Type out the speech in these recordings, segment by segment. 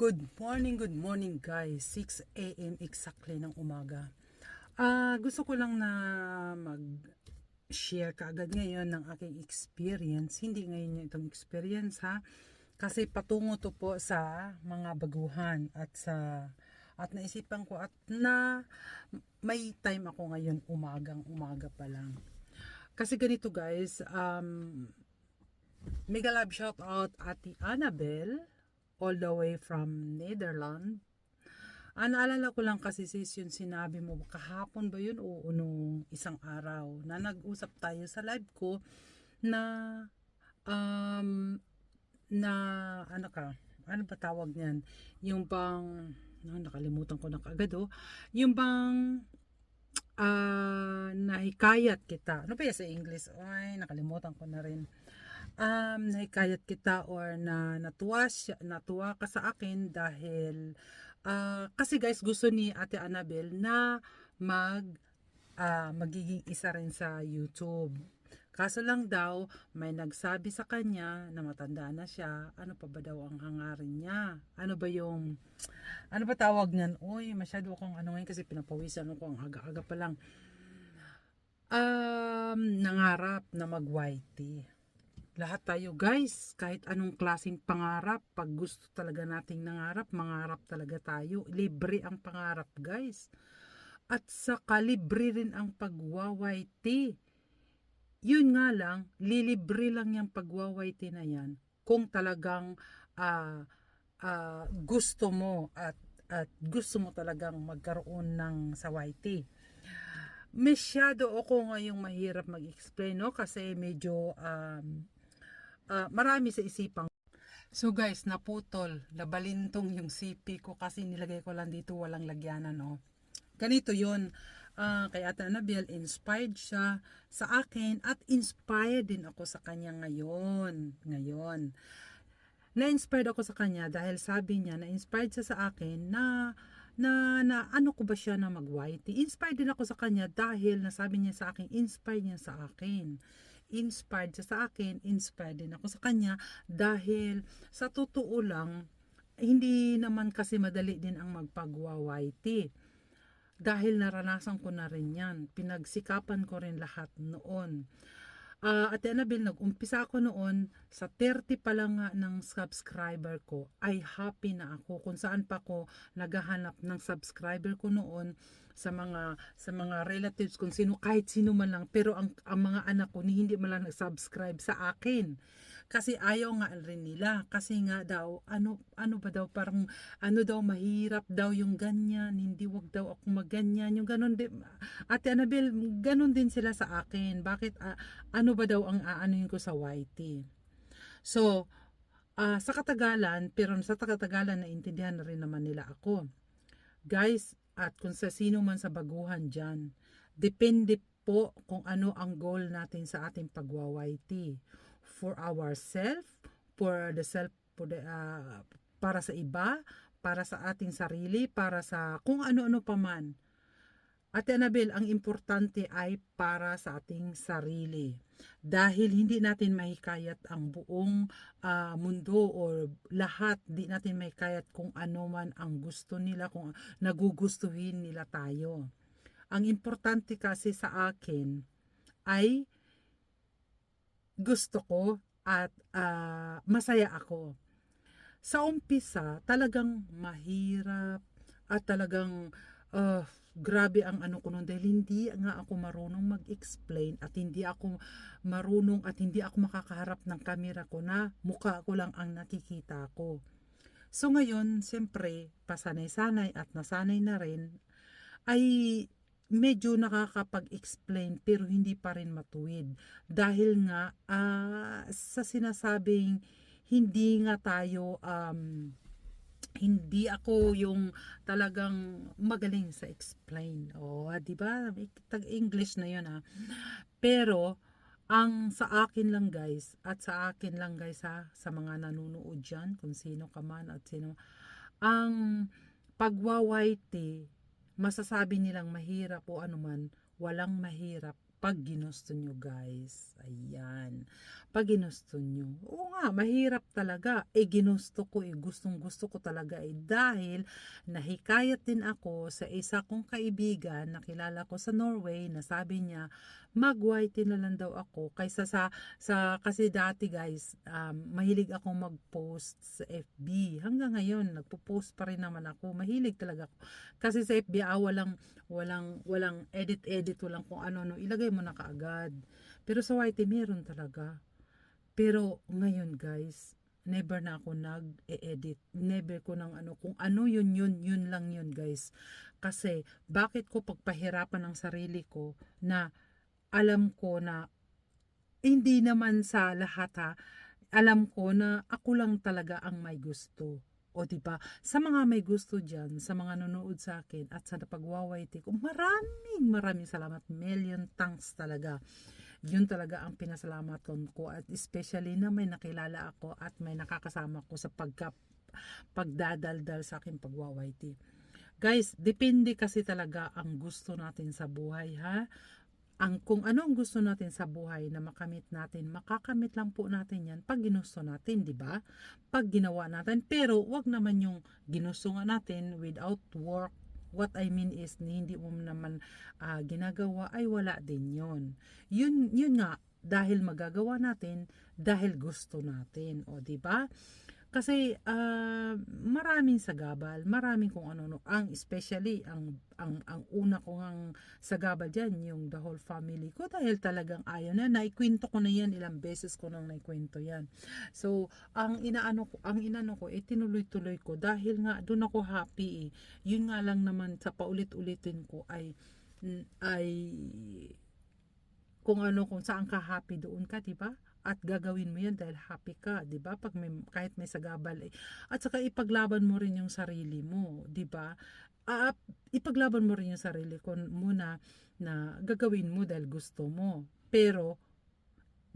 Good morning, good morning guys. 6 a.m. exactly ng umaga. Ah, gusto ko lang na mag-share kaagad ngayon ng aking experience. Hindi ngayon itong experience ha. Kasi patungo to po sa mga baguhan at sa at naisipan ko at na may time ako ngayon umagang umaga pa lang. Kasi ganito guys, um, mega love shout out Ate Annabel all the way from Netherlands. Ah, naalala ko lang kasi sis yung sinabi mo, kahapon ba yun o nung isang araw na nag-usap tayo sa live ko na um, na ano ka, ano ba tawag niyan? Yung bang, no, nakalimutan ko na kaagad oh, yung bang ah nahikayat kita. Ano ba sa English? Ay, nakalimutan ko na rin um, nahikayat kita or na natuwa, siya, natuwa ka sa akin dahil ah, kasi guys gusto ni Ate Annabel na mag ah, magiging isa rin sa YouTube. Kaso lang daw, may nagsabi sa kanya na matanda na siya, ano pa ba daw ang hangarin niya? Ano ba yung, ano ba tawag niyan? Uy, masyado akong ano ngayon kasi pinapawisan ako, ang aga-aga pa lang. Um, nangarap na mag-whitey. Lahat tayo guys, kahit anong klaseng pangarap, pag gusto talaga nating nangarap, mangarap talaga tayo. Libre ang pangarap guys. At saka libre rin ang pagwawayti. Yun nga lang, lilibre lang yung pagwawayti na yan kung talagang ah, ah, gusto mo at at gusto mo talagang magkaroon ng sawayti. Masyado ako ngayong mahirap mag-explain no kasi medyo um, ah, marami sa isipang So guys, naputol, nabalintong yung CP ko kasi nilagay ko lang dito walang lagyanan no. Ganito 'yon. Ah, kay Ate Annabel, inspired siya sa akin at inspired din ako sa kanya ngayon. Ngayon. Na-inspired ako sa kanya dahil sabi niya, na-inspired siya sa akin na na, na ano ko ba siya na mag-whitey. Inspired din ako sa kanya dahil nasabi niya sa akin, inspired niya sa akin. Inspired siya sa akin, inspired din ako sa kanya dahil sa totoo lang, hindi naman kasi madali din ang magpag-whitey dahil naranasan ko na rin yan. Pinagsikapan ko rin lahat noon. Ah, Ate Annabel, nag-umpisa ako noon sa 30 pa lang nga ng subscriber ko ay happy na ako kung saan pa ako naghahanap ng subscriber ko noon sa mga sa mga relatives kung sino kahit sino man lang pero ang, ang mga anak ko ni hindi man lang nag-subscribe sa akin kasi ayaw nga rin nila. Kasi nga daw ano ano ba daw parang ano daw mahirap daw yung ganyan. Hindi wag daw ako magganyan yung ganon din Ate Annabel ganon din sila sa akin. Bakit ah, ano ba daw ang aanuin ko sa YT so ah, sa katagalan pero sa katagalan naintindihan na rin naman nila ako. Guys at kung sa sino man sa baguhan dyan depende po kung ano ang goal natin sa ating pagwa-YT for ourself, for the self, for the, ah, para sa iba, para sa ating sarili, para sa kung ano-ano pa man. Ate Annabel, ang importante ay para sa ating sarili. Dahil hindi natin mahikayat ang buong ah, mundo or lahat, di natin mahikayat kung ano man ang gusto nila, kung nagugustuhin nila tayo. Ang importante kasi sa akin ay gusto ko at ah, masaya ako. Sa umpisa, talagang mahirap at talagang ah, grabe ang ano ko noon dahil hindi nga ako marunong mag-explain at hindi ako marunong at hindi ako makakaharap ng kamera ko na mukha ko lang ang nakikita ko. So ngayon, siyempre, pasanay-sanay at nasanay na rin, ay medyo nakakapag-explain pero hindi pa rin matuwid. Dahil nga ah, sa sinasabing hindi nga tayo um, hindi ako yung talagang magaling sa explain. O, oh, di ba? Tag English na 'yon ah. Pero ang sa akin lang guys at sa akin lang guys ha sa mga nanonood diyan kung sino ka man at sino ang pagwawaiti masasabi nilang mahirap o anuman, walang mahirap pag ginusto nyo guys. Ayan. Pag ginusto nyo. Oo nga, mahirap talaga. Eh ginusto ko eh, gustong gusto ko talaga eh. Dahil nahikayat din ako sa isa kong kaibigan na kilala ko sa Norway na sabi niya, mag-white na lang daw ako kaysa sa sa kasi dati guys um, mahilig ako mag-post sa FB hanggang ngayon nagpo-post pa rin naman ako mahilig talaga ako kasi sa FB ah, walang walang walang edit edit walang kung ano no ilagay mo na kaagad. Pero sa YT meron talaga. Pero ngayon guys never na ako nag-edit never ko nang ano kung ano yun yun yun lang yun guys. Kasi bakit ko pagpahirapan ng sarili ko na alam ko na hindi naman sa lahat ha, alam ko na ako lang talaga ang may gusto. O di ba? Sa mga may gusto diyan, sa mga nanonood sa akin at sa napagwawaiti ko, maraming maraming salamat. Million thanks talaga. Yun talaga ang pinasalamat ko at especially na may nakilala ako at may nakakasama ko sa pagka pagdadaldal sa akin pagwawaiti. Guys, depende kasi talaga ang gusto natin sa buhay ha ang kung ano ang gusto natin sa buhay na makamit natin, makakamit lang po natin yan pag ginusto natin, di ba? Pag ginawa natin, pero wag naman yung ginusto nga natin without work. What I mean is, hindi mo naman uh, ginagawa, ay wala din yon Yun, yun nga, dahil magagawa natin, dahil gusto natin, o di ba? Kasi uh, maraming sagabal, maraming kung ano no, ang especially ang ang ang una ko ang sagabal diyan yung the whole family ko dahil talagang ayaw na naikwento ko na yan ilang beses ko nang naikwento yan. So, ang inaano ko, ang inano ko eh tinuloy-tuloy ko dahil nga doon ako happy eh. Yun nga lang naman sa paulit-ulitin ko ay ay kung ano kung saan ka happy doon ka, 'di ba? At gagawin mo yan dahil happy ka, 'di ba? Pag may kahit may sagabal eh. At saka ipaglaban mo rin yung sarili mo, 'di ba? Uh, ipaglaban mo rin yung sarili ko muna na gagawin mo dahil gusto mo. Pero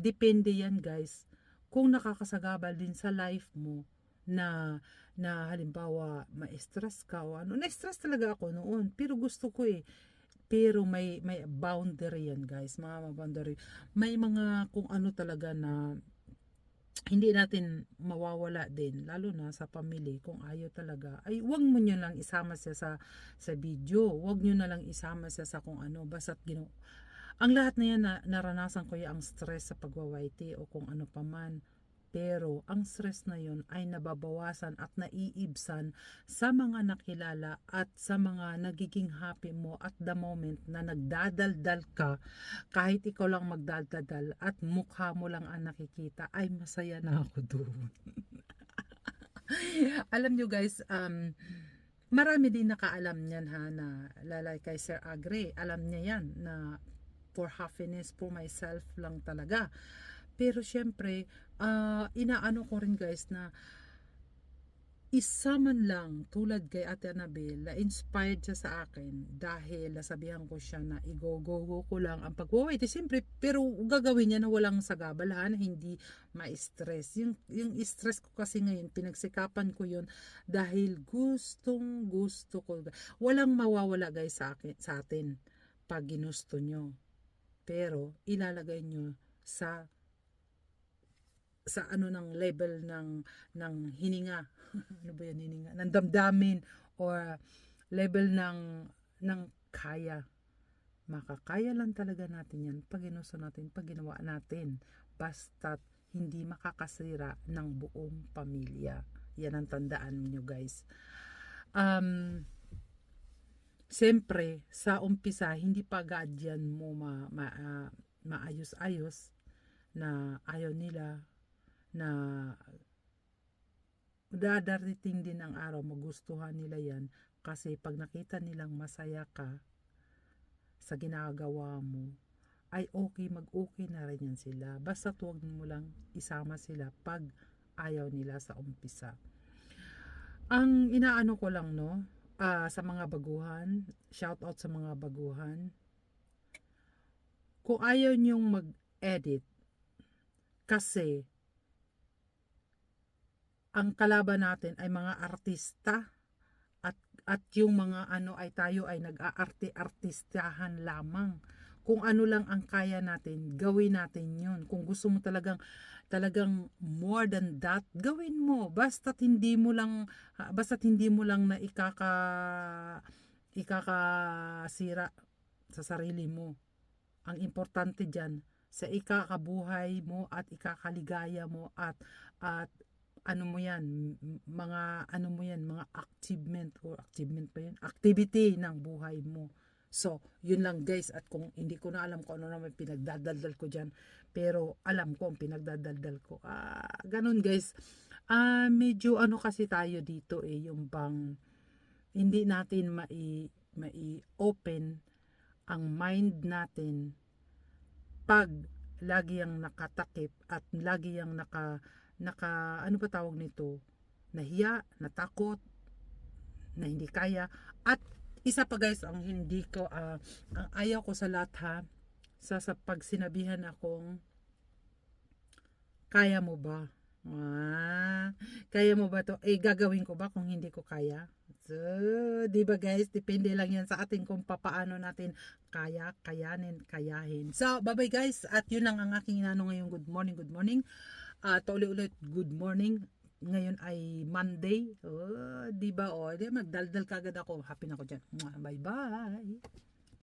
depende yan, guys. Kung nakakasagabal din sa life mo na na halimbawa ma-stress ka o ano, na-stress talaga ako noon, pero gusto ko eh pero may may boundary yan guys. Mga boundary. May mga kung ano talaga na hindi natin mawawala din lalo na sa pamilya. Kung ayaw talaga ay wag mo niyo lang isama siya sa sa video. Wag niyo na lang isama siya sa kung ano basta't gino ang lahat na yan na naranasan ko yung stress sa pagwawaiti o kung ano pa man pero ang stress na yon ay nababawasan at naiibsan sa mga nakilala at sa mga nagiging happy mo at the moment na nagdadaldal ka kahit ikaw lang magdaldal at mukha mo lang ang nakikita ay masaya na ako doon. Alam nyo guys, um, marami din nakaalam niyan ha na lalay kay Sir Agre. Alam niya yan na for happiness for myself lang talaga. Pero syempre, uh, inaano ko rin guys na isa man lang tulad kay Ate Annabel na inspired siya sa akin dahil nasabihan ko siya na igogogo ko lang ang pagwawait. Eh, siyempre, pero gagawin niya na walang sagabalahan, hindi ma-stress. Yung, yung stress ko kasi ngayon, pinagsikapan ko yun dahil gustong gusto ko. Walang mawawala guys sa, akin, sa atin pag ginusto nyo. Pero ilalagay nyo sa sa ano ng level ng ng hininga. Ano ba yan hininga? Ng damdamin or level ng ng kaya. Makakaya lang talaga natin yan pag natin pag ginawa natin. Basta't hindi makakasira ng buong pamilya. Yan ang tandaan niyo guys. Um Siyempre, sa umpisa, hindi pa agad yan mo ma, ma, uh, maayos-ayos na ayaw nila na dadarating din ang araw magustuhan nila yan. Kasi pag nakita nilang masaya ka sa ginagawa mo ay okay mag-okay na rin yan sila. Basta huwag mo lang isama sila pag ayaw nila sa umpisa. Ang inaano ko lang no uh, sa mga baguhan shout out sa mga baguhan. Kung ayaw nyong mag-edit kasi ang kalaban natin ay mga artista at at yung mga ano ay tayo ay nag-aarte-artistahan lamang. kung ano lang ang kaya natin, gawin natin yun. Kung gusto mo talagang, talagang more than that, gawin mo. Basta't hindi mo lang, ah, basta't hindi mo lang na ikaka, ikakasira sa sarili mo. Ang importante dyan, sa ikakabuhay mo at ikakaligaya mo at at ano mo yan, mga ano mo yan, mga achievement or achievement pa yun, activity ng buhay mo. So, yun lang guys at kung hindi ko na alam kung ano naman pinagdadaldal ko dyan, pero alam ko ang pinagdadaldal ko. Ah, ganun guys. Ah, medyo ano kasi tayo dito eh, yung bang hindi natin mai mai-open ang mind natin pag lagi ang nakatakip at lagi ang naka naka ano pa tawag nito nahiya, natakot na hindi kaya at isa pa guys ang hindi ko ah, ang ayaw ko sa lahat ha sa, sa pag sinabihan akong kaya mo ba ah, kaya mo ba to eh gagawin ko ba kung hindi ko kaya so, di ba guys depende lang yan sa atin kung papaano natin kaya, kayanin, kayahin. So, bye-bye guys. At yun lang ang aking inano ngayong good morning, good morning. At ulit-ulit, good morning. Ngayon ay Monday. Oh, di ba? Oh, di magdaldal kagad ako. Happy na ako dyan. Bye-bye.